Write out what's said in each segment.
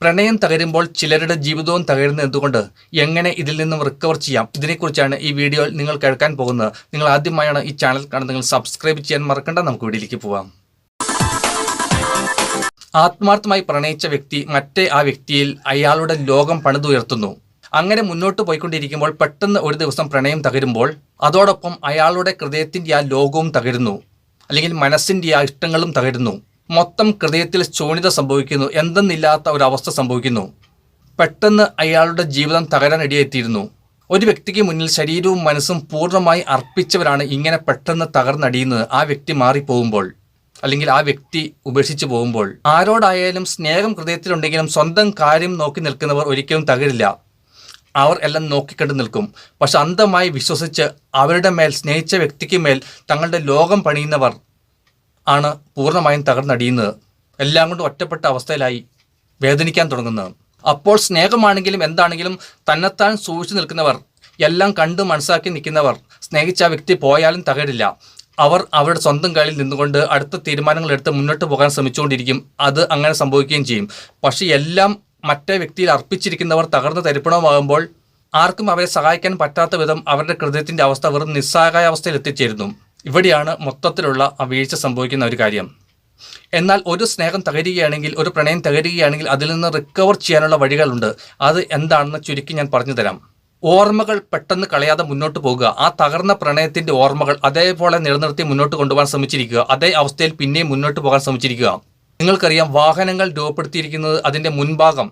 പ്രണയം തകരുമ്പോൾ ചിലരുടെ ജീവിതവും തകരുന്നത് എന്തുകൊണ്ട്? എങ്ങനെ ഇതിൽ നിന്നും റിക്കവർ ചെയ്യാം? ഇതിനെക്കുറിച്ചാണ് ഈ വീഡിയോയിൽ നിങ്ങൾ കേൾക്കാൻ പോകുന്നത്. നിങ്ങൾ ആദ്യമായാണ് ഈ ചാനൽ കാണുന്നത്. നിങ്ങൾ സബ്സ്ക്രൈബ് ചെയ്യാൻ മറക്കണ്ട. നമുക്ക് വീഡിയോയിലേക്ക് പോവാം. ആത്മാർത്ഥമായി പ്രണയിച്ച വ്യക്തി മറ്റേ ആ വ്യക്തിയിൽ അയാളുടെ ലോകം പണിതുയർത്തുന്നു. അങ്ങനെ മുന്നോട്ട് പോയിക്കൊണ്ടിരിക്കുമ്പോൾ പെട്ടെന്ന് ഒരു ദിവസം പ്രണയം തകരുമ്പോൾ അതോടൊപ്പം അയാളുടെ ഹൃദയത്തിന്റെ ആ ലോകവും തകരുന്നു. അല്ലെങ്കിൽ മനസ്സിന്റെ ആ ഇഷ്ടങ്ങളും തകരുന്നു. മൊത്തം ഹൃദയത്തിൽ ശൂന്യത സംഭവിക്കുന്നു. എന്തെന്നില്ലാത്ത ഒരവസ്ഥ സംഭവിക്കുന്നു. പെട്ടെന്ന് അയാളുടെ ജീവിതം തകരാൻ ഇടയെത്തിയിരുന്നു. ഒരു വ്യക്തിക്ക് മുന്നിൽ ശരീരവും മനസ്സും പൂർണമായി അർപ്പിച്ചവരാണ് ഇങ്ങനെ പെട്ടെന്ന് തകർന്നടിയുന്നത്. ആ വ്യക്തി മാറിപ്പോകുമ്പോൾ അല്ലെങ്കിൽ ആ വ്യക്തി ഉപേക്ഷിച്ചു പോകുമ്പോൾ. ആരോടായാലും സ്നേഹം ഹൃദയത്തിലുണ്ടെങ്കിലും സ്വന്തം കാര്യം നോക്കി നിൽക്കുന്നവർ ഒരിക്കലും തകരില്ല അവർ എല്ലാം നോക്കിക്കണ്ടു നിൽക്കും. പക്ഷെ അന്ധമായി വിശ്വസിച്ച് അവരുടെ മേൽ സ്നേഹിച്ച വ്യക്തിക്ക് മേൽ തങ്ങളുടെ ലോകം പണിയുന്നവർ ആണ് പൂർണമായും തകർന്നടിയുന്നത്. എല്ലാം കൊണ്ട് ഒറ്റപ്പെട്ട അവസ്ഥയിലായി വേദനിക്കാൻ തുടങ്ങുന്നത്. അപ്പോൾ സ്നേഹമാണെങ്കിലും എന്താണെങ്കിലും തന്നെത്താൻ സൂക്ഷിച്ചു നിൽക്കുന്നവർ എല്ലാം കണ്ടു മനസ്സാക്കി നിൽക്കുന്നവർ സ്നേഹിച്ച വ്യക്തി പോയാലും തകരില്ല. അവർ അവരുടെ സ്വന്തം കയ്യിൽ നിന്നുകൊണ്ട് അടുത്ത തീരുമാനങ്ങൾ എടുത്ത് മുന്നോട്ട് പോകാൻ ശ്രമിച്ചുകൊണ്ടിരിക്കും. അത് അങ്ങനെ സംഭവിക്കുകയും ചെയ്യും. പക്ഷേ എല്ലാം മറ്റേ വ്യക്തിയിൽ അർപ്പിച്ചിരിക്കുന്നവർ തകർന്ന് തരിപ്പണമാകുമ്പോൾ ആർക്കും അവരെ സഹായിക്കാൻ പറ്റാത്ത വിധം അവരുടെ ഹൃദയത്തിന്റെ അവസ്ഥ വെറും നിസ്സഹായ അവസ്ഥയിൽ എത്തിച്ചേരുന്നു. ഇവിടെയാണ് മൊത്തത്തിലുള്ള ആ വീഴ്ച സംഭവിക്കുന്ന ഒരു കാര്യം. എന്നാൽ ഒരു സ്നേഹം തകരുകയാണെങ്കിൽ ഒരു പ്രണയം തകരുകയാണെങ്കിൽ അതിൽ നിന്ന് റിക്കവർ ചെയ്യാനുള്ള വഴികളുണ്ട്. അത് എന്താണെന്ന് ചുരുക്കി ഞാൻ പറഞ്ഞു തരാം. ഓർമ്മകൾ പെട്ടെന്ന് കളയാതെ മുന്നോട്ട് പോകുക. ആ തകർന്ന പ്രണയത്തിന്റെ ഓർമ്മകൾ അതേപോലെ നിലനിർത്തി മുന്നോട്ട് കൊണ്ടുപോകാൻ ശ്രമിച്ചിരിക്കുക. അതേ അവസ്ഥയിൽ പിന്നെയും മുന്നോട്ട് പോകാൻ ശ്രമിച്ചിരിക്കുക. നിങ്ങൾക്കറിയാം വാഹനങ്ങൾ രൂപപ്പെടുത്തിയിരിക്കുന്നത് അതിന്റെ മുൻഭാഗം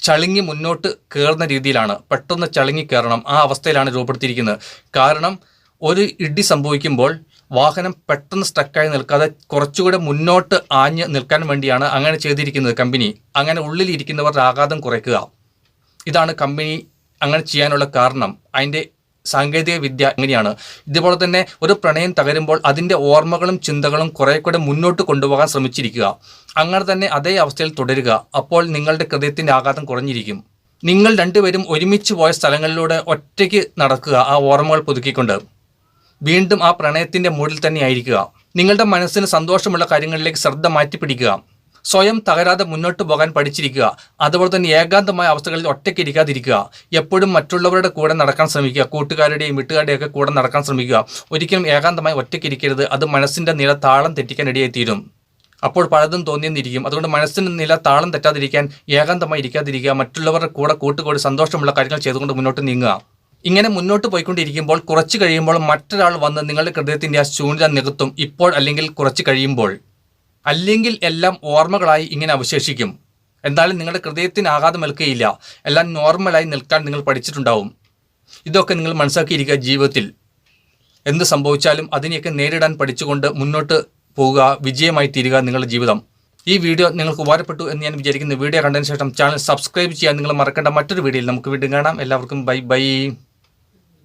ചളുങ്ങി മുന്നോട്ട് കയറുന്ന രീതിയിലാണ്. പെട്ടെന്ന് ചളുങ്ങി കയറണം ആ അവസ്ഥയിലാണ് രൂപപ്പെടുത്തിയിരിക്കുന്നത്. കാരണം ഒരു ഇടി സംഭവിക്കുമ്പോൾ വാഹനം പെട്ടെന്ന് സ്റ്റക്കായി നിൽക്കാതെ കുറച്ചുകൂടെ മുന്നോട്ട് ആഞ്ഞ് നിൽക്കാൻ വേണ്ടിയാണ് അങ്ങനെ ചെയ്തിരിക്കുന്നത് കമ്പനി. അങ്ങനെ ഉള്ളിലിരിക്കുന്നവരുടെ ആഘാതം കുറയ്ക്കുക. ഇതാണ് കമ്പനി അങ്ങനെ ചെയ്യാനുള്ള കാരണം. അതിന്റെ സാങ്കേതിക വിദ്യ എങ്ങനെയാണ് ഇതുപോലെ തന്നെ ഒരു പ്രണയം തകരുമ്പോൾ അതിന്റെ ഓർമ്മകളും ചിന്തകളും കുറെ കൂടെ മുന്നോട്ട് കൊണ്ടുപോകാൻ ശ്രമിച്ചിരിക്കുക. അങ്ങനെ തന്നെ അതേ അവസ്ഥയിൽ തുടരുക. അപ്പോൾ നിങ്ങളുടെ ഹൃദയത്തിന്റെ ആഘാതം കുറഞ്ഞിരിക്കും. നിങ്ങൾ രണ്ടുപേരും ഒരുമിച്ച് പോയ സ്ഥലങ്ങളിലൂടെ ഒറ്റയ്ക്ക് നടക്കുക ആ ഓർമ്മകൾ പുതുക്കിക്കൊണ്ട്. വീണ്ടും ആ പ്രണയത്തിന്റെ മൂടിൽ തന്നെ ആയിരിക്കുക. നിങ്ങളുടെ മനസ്സിന് സന്തോഷമുള്ള കാര്യങ്ങളിലേക്ക് ശ്രദ്ധ മാറ്റിപ്പിടിക്കുക. സ്വയം തകരാതെ മുന്നോട്ട് പോകാൻ പഠിച്ചിരിക്കുക. അതുപോലെ തന്നെ ഏകാന്തമായ അവസ്ഥകളിൽ ഒറ്റയ്ക്ക് ഇരിക്കാതിരിക്കുക. എപ്പോഴും മറ്റുള്ളവരുടെ കൂടെ നടക്കാൻ ശ്രമിക്കുക. കൂട്ടുകാരുടെയും വീട്ടുകാരുടെയും ഒക്കെ കൂടെ നടക്കാൻ ശ്രമിക്കുക. ഒരിക്കലും ഏകാന്തമായി ഒറ്റയ്ക്ക് ഇരിക്കരുത്. അത് മനസ്സിന്റെ നില താളം തെറ്റിക്കാൻ ഇടയായി തീരും. അപ്പോൾ പലതും തോന്നിയെന്നിരിക്കും. അതുകൊണ്ട് മനസ്സിന്റെ നില താളം തെറ്റാതിരിക്കാൻ ഏകാന്തമായി ഇരിക്കാതിരിക്കുക. മറ്റുള്ളവരുടെ കൂടെ കൂട്ടുകൂടി സന്തോഷമുള്ള കാര്യങ്ങൾ ചെയ്തുകൊണ്ട് മുന്നോട്ട് നീങ്ങുക. ഇങ്ങനെ മുന്നോട്ട് പോയിക്കൊണ്ടിരിക്കുമ്പോൾ കുറച്ച് കഴിയുമ്പോൾ മറ്റൊരാൾ വന്ന് നിങ്ങളുടെ ഹൃദയത്തിന്റെ ആ ശൂന്യത നികത്തും. ഇപ്പോൾ അല്ലെങ്കിൽ കുറച്ച് കഴിയുമ്പോൾ. അല്ലെങ്കിൽ എല്ലാം ഓർമ്മകളായി ഇങ്ങനെ അവശേഷിക്കും. എന്നാലും നിങ്ങളുടെ ഹൃദയത്തിന് ആഘാതം നിൽക്കുകയില്ല എല്ലാം നോർമലായി നിൽക്കാൻ നിങ്ങൾ പഠിച്ചിട്ടുണ്ടാവും. ഇതൊക്കെ നിങ്ങൾ മനസ്സാക്കിയിരിക്കുക ജീവിതത്തിൽ. എന്ത് സംഭവിച്ചാലും അതിനെയൊക്കെ നേരിടാൻ പഠിച്ചുകൊണ്ട് മുന്നോട്ട് പോവുക വിജയമായി തീരുക നിങ്ങളുടെ ജീവിതം. ഈ വീഡിയോ നിങ്ങൾക്ക് ഉപകാരപ്പെട്ടു എന്ന് ഞാൻ വിചാരിക്കുന്നു. വീഡിയോ കണ്ടതിന് ശേഷം ചാനൽ സബ്സ്ക്രൈബ് ചെയ്യാൻ നിങ്ങൾ മറക്കേണ്ട. മറ്റൊരു വീഡിയോയിൽ നമുക്ക് വീണ്ടും കാണാം. എല്ലാവർക്കും ബൈ ബൈ.